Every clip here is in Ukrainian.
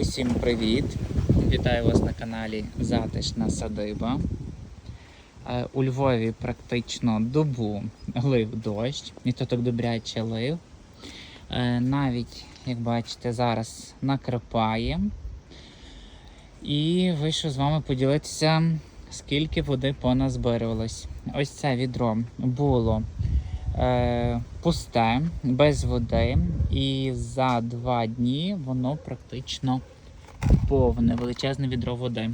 Усім привіт! Вітаю вас на каналі Затишна Садиба. Е, У Львові практично добу лив дощ, і то так добряче лив. Е, Навіть, як бачите, зараз накрапає. І вийшов з вами поділитися, скільки води поназбирувалось. Ось це відро було пусте, без води, і за два дні воно практично повне, величезне відро води.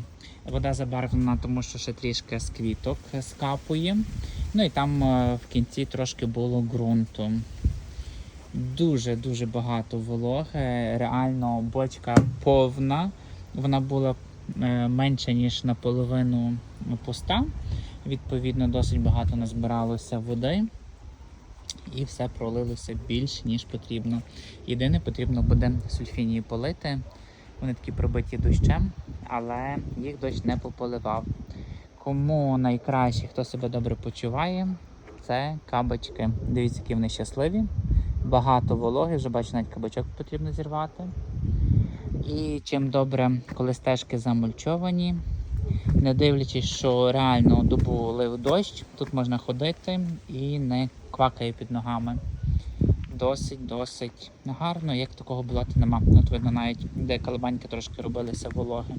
Вода забарвлена, тому що ще трішки з квіток скапує. Ну і там е, в кінці трошки було ґрунту. Дуже-дуже багато вологи. Реально бочка повна. Вона була е, менше, ніж наполовину пуста. Відповідно, досить багато назбиралося води. І все пролилося більш ніж потрібно. Єдине, потрібно буде сульфінії полити. Вони такі пробиті дощем, але їх дощ не пополивав. Кому найкраще, хто себе добре почуває, це кабачки. Дивіться, які вони щасливі. Багато вологи, вже бачу, навіть кабачок потрібно зірвати. І чим добре, коли стежки замульчовані, не дивлячись, що реально добу лив дощ, тут можна ходити і не квакає під ногами. Досить, досить гарно, як такого болота нема. От видно, навіть де калабаньки трошки робилися вологи.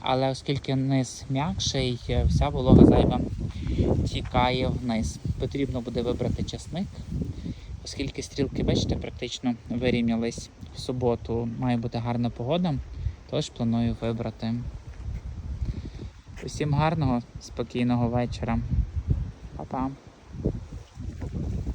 Але оскільки низ м'якший, вся волога зайва тікає вниз. Потрібно буде вибрати часник, оскільки стрілки, бачите, практично вирівнялись в суботу. Має бути гарна погода, тож планую вибрати. Усім гарного, спокійного вечора. Па-па.